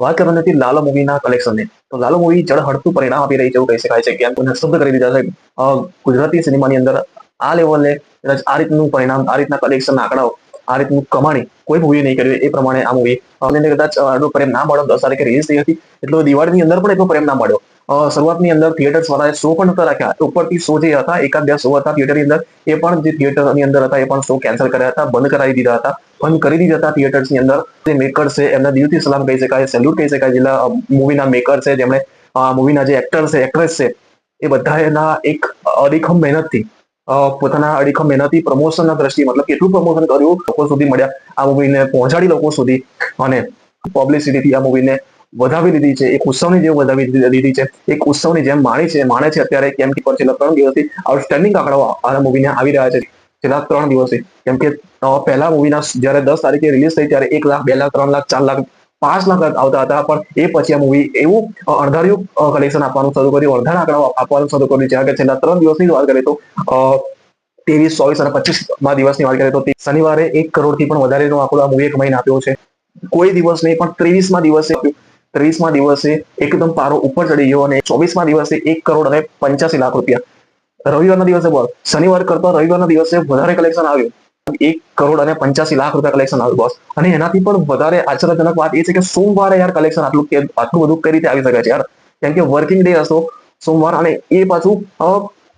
વાત કરવાની હતી લાલો મૂવીના કલેક્શનની તો લાલો મૂવી જળહળતું પરિણામ આપી રહી છે એવું કહી શકાય છે. કે શબ્દ કરી દીધા છે. ગુજરાતી સિનેમાની અંદર આ લેવલે કદાચ આ રીતનું પરિણામ, આ રીતના કલેક્શન આંકડાઓ, આ રીતનું કમાણી કોઈ મૂવી નહીં કર્યું એ પ્રમાણે આ મૂવી અમને કદાચ એટલો પ્રેમ ના મળ્યો. દસ તારીખે રિલીઝ થઈ હતી. એટલો દિવાળીની અંદર પણ એટલો પ્રેમ ના મળ્યો. શરૂઆતની અંદર થિયેટર્સ વાળાએ શો પણ નતા રાખ્યા. ઉપરથી શો જે હતા, એકાદ બે શો હતા થિયેટરની અંદર, એ પણ જે થિયેટરની અંદર હતા, એ પણ શો કેન્સલ કર્યા હતા, બંધ કરાવી દીધા હતા, બંધ કરી દીધા હતા થિયેટર્સની અંદર. જે મેકર્સ છે, એમના દિલથી સલામ કહી શકાય સેલ્યુટ કહી શકાય જેટલા મૂવીના મેકર છે, જેમણે મૂવીના જે એક્ટર છે એક્ટ્રેસ છે, એ બધા એના એક અડીખમ મહેનતથી પોતાના અડીખમ મહેનતથી પ્રમોશનના દ્રષ્ટિએ, મતલબ કેટલું પ્રમોશન કર્યું, લોકો સુધી મળ્યા, આ મૂવીને પહોંચાડી લોકો સુધી, અને પબ્લિસિટીથી આ મૂવીને વધાવી લીધી છે, એક ઉત્સવની જેમ વધાવી દીધી દીધી છે, એક ઉત્સવની જેમ માણી છે, માણે છે અત્યારે કેમ કે છેલ્લા ત્રણ દિવસથી આઉટસ્ટેન્ડિંગ આંકડાઓ આ મૂવીને આવી રહ્યા છે. છેલ્લા ત્રણ દિવસથી કેમ કે પહેલા મૂવીના જ્યારે દસ તારીખે રિલીઝ થઈ ત્યારે એક લાખ, બે લાખ, ત્રણ લાખ, ચાર લાખ, પાંચ લાખ આવતા હતા, પણ એ પછી આ મૂવી એવું અણધાર્યું કલેક્શન આપવાનું શરૂ કર્યું, અણધાર આંકડાઓ આપવાનું શરૂ કર્યું જ્યાં કે છેલ્લા ત્રણ દિવસની વાત કરીએ તો ત્રેવીસ, ચોવીસ અને પચીસમાં દિવસની વાત કરીએ તો શનિવારે એક કરોડથી પણ વધારેનો આંકડો આ મૂવીએ કમાઈને આપ્યો છે. કોઈ દિવસ નહીં, પણ ત્રેવીસમાં દિવસે ત્રેવીસમાં દિવસે એકદમ પારો ઉપર ચડી ગયો અને ચોવીસમાં દિવસે એક કરોડ અને પંચ્યાસી લાખ રૂપિયા. રવિવારના દિવસે બોલ, શનિવાર કરતા રવિવારના દિવસે વધારે કલેક્શન આવ્યું. એક કરોડ અને પંચ્યાસી લાખ રૂપિયા કલેક્શન આવ્યું, બોસ. અને એનાથી પણ વધારે આશ્ચર્યજનક વાત એ છે કે સોમવારે યાર કલેક્શન આટલું કે, આટલું બધું કઈ રીતે આવી શકે છે યાર? કેમ કે વર્કિંગ ડે હતો સોમવાર અને એ પાછું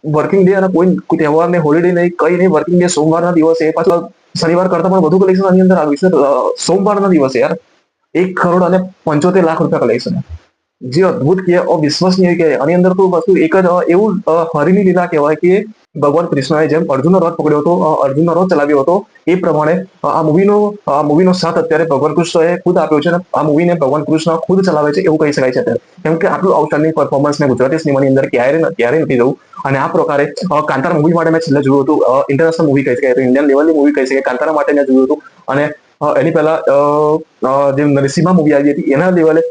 વર્કિંગ ડે અને કોઈ તહેવાર ને હોલિડે નહીં, કઈ નહીં વર્કિંગ ડે સોમવારના દિવસે, એ પાછું શનિવાર કરતા પણ વધુ કલેક્શન આની અંદર આવ્યું છે સોમવારના દિવસે યાર. એક કરોડ અને પંચોતેર લાખ રૂપિયા કલેક્શન જે અદભુત કે અવિશ્વસનીય કે આની અંદર તો વસ્તુ એક જ એવું હરિની લીલા કહેવાય કે ભગવાન કૃષ્ણએ જેમ અર્જુનનો રથ પકડ્યો હતો અર્જુનનો રથ ચલાવ્યો હતો, એ પ્રમાણે આ મૂવીનો આ મૂવીનો સાથ અત્યારે ભગવાન કૃષ્ણએ ખુદ આપ્યો છે અને આ મૂવીને ભગવાન કૃષ્ણ ખુદ ચલાવે છે એવું કહી શકાય છે અત્યારે. કેમ કે આટલું આઉટસ્ટેન્ડિંગ પરફોર્મન્સ મેં ગુજરાતી સિનેમાની અંદર ક્યારે ન- ક્યારે નથી જવું. અને આ પ્રકારે કાંતારા મૂવી માટે મેં છેલ્લે જોયું હતું ઇન્ટરનેશનલ મૂવી કહી શકાય ઇન્ડિયન લેવલની મૂવી કહી શકાય, કાંતારા માટે મેં જોયું હતું. અને એની પહેલા જે નરસિંહા મૂવી આવી હતી, એના લેવલે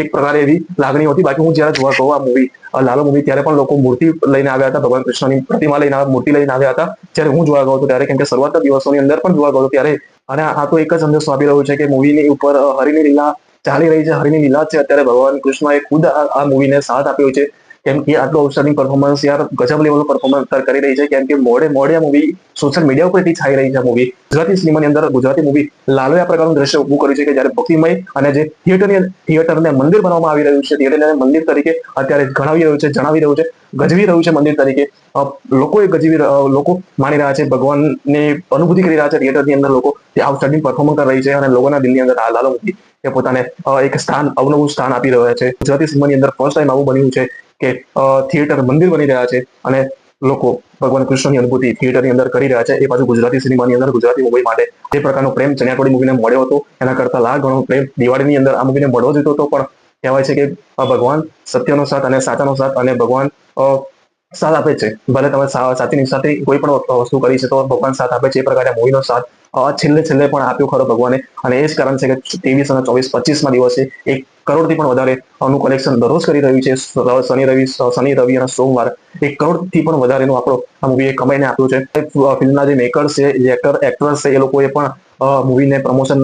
એક પ્રકારે એવી લાગણી હતી. બાકી હું જ્યારે જોવા ગયો આ મૂવી લાલો મૂવી ત્યારે પણ લોકો મૂર્તિ લઈને આવ્યા હતા, ભગવાન કૃષ્ણની પ્રતિમા લઈને મૂર્તિ લઈને આવ્યા હતા. જ્યારે હું જોવા ગયો હતો, ત્યારે કેમ કે શરૂઆતના દિવસોની અંદર પણ જોવા ગયો ત્યારે, અને આ તો એક જ સંદેશો આપી રહ્યો છે કે મૂવીની ઉપર હરિની લીલા ચાલી રહી છે, હરિની લીલા છે. અત્યારે ભગવાન કૃષ્ણએ ખુદ આ મૂવીને સાથ આપ્યો છે. કેમ કે આટલું આઉટસ્ટેન્ડિંગ પરફોર્મન્સ યાર ગજબ લેવલનું પરફોર્મન્સ અત્યારે કરી રહી છે. કેમ કે મોડે મોડે આ મૂવી સોશિયલ મીડિયા ઉપર એટલી છાઈ રહી છે મૂવી ગુજરાતી સિનેમાની અંદર ગુજરાતી મૂવી લાલોએ આ પ્રકારનું દ્રશ્ય ઊભું કર્યું છે કે જ્યારે ભક્તિમય અને જે થિયેટરની થિયેટરને મંદિર બનાવવામાં આવી રહ્યું છે. થિયેટરને મંદિર તરીકે અત્યારે ગણાવી રહ્યું છે, જણાવી રહ્યું છે, ગજવી રહ્યું છે મંદિર તરીકે. લોકો એ ગજવી લોકો માની રહ્યા છે, ભગવાનની અનુભૂતિ કરી રહ્યા છે થિયેટરની અંદર લોકો તે આઉટસ્ટેન્ડિંગ પરફોર્મન્સ કરી રહી છે અને લોકોના દિલની અંદર લાલો મૂવી એ પોતાને એક સ્થાન, અવનવું સ્થાન આપી રહ્યા છે. ગુજરાતી સિનેમાની અંદર ફર્સ્ટ ટાઈમ આવું બન્યું છે. કે થિયેટર મંદિર બની રહ્યા છે અને લોકો ભગવાન કૃષ્ણની અનુભૂતિ થિયેટરની અંદર કરી રહ્યા છે. એ પાછું ગુજરાતી સિનેમાની અંદર, ગુજરાતી મૂવી માટે જે પ્રકારનો પ્રેમ ચણિયાટોળી મૂવીને મળ્યો હતો, એના કરતા લાખ ગણો પ્રેમ દિવાળીની અંદર આ મૂવીને મળવો જોઈતો હતો. પણ કહેવાય છે કે ભગવાન સત્યનો સાથ અને સાચાનો સાથ અને ભગવાન સાથ આપે છે. ભલે તમે સા- સાથે કોઈ પણ વસ્તુ કરી છે તો ભગવાન સાથ આપે છે. એ પ્રકારે મૂવીનો સાથ છેલ્લે છેલ્લે પણ આપ્યો ખરો ભગવાને. અને એ જ કારણ છે કે ત્રેવીસ અને ચોવીસ પચીસમાં દિવસે એક કરોડથી પણ વધારે નું કલેક્શન દરરોજ કરી રહ્યું છે. શનિ રવિ શનિ, રવિ અને સોમવાર એક કરોડથી પણ વધારેનો આંકડો આ મૂવીએ કમાઈને આપ્યો છે. ફિલ્મના જે મેકર્સ છે, જે એક્ટર એક્ટ્રેસ છે, એ લોકોએ પણ મૂવીને પ્રમોશન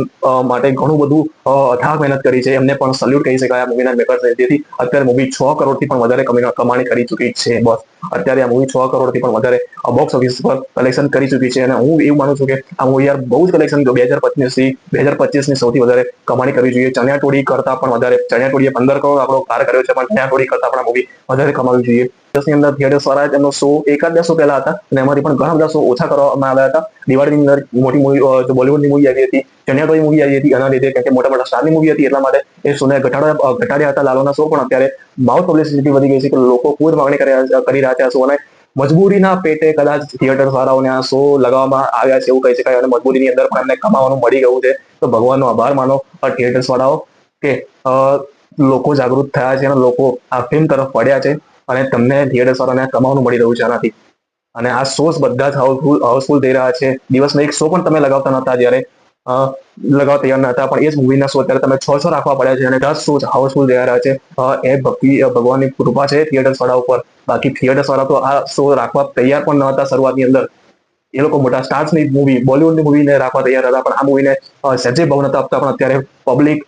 માટે ઘણું બધું અથાગ મહેનત કરી છે. એમને પણ સલ્યુટ કહી શકાય આ મૂવીના મેકર્સ જેથી અત્યારે મૂવી છ કરોડથી પણ વધારે કમાણી કરી ચૂકી છે. બસ. અત્યારે આ મૂવી છ કરોડથી પણ વધારે બોક્સ ઓફિસ પર કલેક્શન કરી ચૂકી છે. અને હું એવું માનું છું કે આ મૂવી યાર બહુ જ કલેક્શન બે હજાર પચીસથી, બે હજાર પચીસની સૌથી વધારે કમાણી કરવી જોઈએ. ચણિયાટોળી કરતા પણ વધારે, ચણિયાટોળીએ પંદર કરોડ આપણો પાર કર્યો છે, પણ ચણિયાટોળી કરતા પણ મૂવી વધારે કમાવી જોઈએ. દિવસની અંદર થિયેટર સ્વરાજ એમનો શો એકાદ બે પહેલા હતા અને એમાંથી પણ ઘણા બધા શો ઓછા કરવામાં આવ્યા હતા. દિવાળીની અંદર મોટી મૂવી બોલિવૂડની મૂવી આવી હતી ચણિયાટોળી મૂવી આવી હતી એના લીધે કેમ કે મોટા મોટા સ્ટારની મૂવી હતી એટલા માટે એ શોને ઘટાડવા ઘટાડ્યા હતા. લાલોના શો પણ અત્યારે માઉથ પબ્લિસિટી વધી ગઈ છે કે લોકો ખૂબ માગણી કરી રહ્યા છે આ શો અને મજબૂરીના પેટે કદાચ થિયેટર વાળાઓને આ શો લગાવવામાં આવ્યા છે એવું કહી શકાય અને મજબૂરીની અંદર પણ એમને કમાવાનું મળી ગયું છે. તો ભગવાનનો આભાર માનો થિયેટર્સ વાળાઓ કે લોકો જાગૃત થયા છે અને લોકો આ ફિલ્મ તરફ પડ્યા છે. અને તમને થિયેટર્સ વાળાને કમાવાનું મળી રહ્યું છે આનાથી. અને આ શોઝ બધા જ હાઉસફુલ હાઉસફુલ થઈ રહ્યા છે. દિવસમાં એક શો પણ તમે લગાવતા નતા જ્યારે. લગાવ તૈયાર ન હતા, પણ એ જ મૂવીના શો અત્યારે તમે છ છ રાખવા પડ્યા છે અને દસ શો હાઉસફુલ થઈ રહ્યા છે. એ ભક્તિ ભગવાનની કૃપા છે થિયેટર્સ વાળા ઉપર. બાકી થિયેટર્સ વાળા તો આ શો રાખવા તૈયાર પણ ન હતા શરૂઆતની અંદર. એ લોકો મોટા સ્ટાર્સની મૂવી બોલિવૂડની મૂવીને રાખવા તૈયાર હતા, પણ આ મૂવીને સજ્જે ભાવ નતા આપતા, પણ અત્યારે પબ્લિક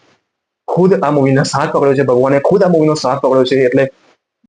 ખુદ આ મૂવીનો સાથ પકડ્યો છે, ભગવાને ખુદ આ મૂવીનો સાથ પકડ્યો છે, એટલે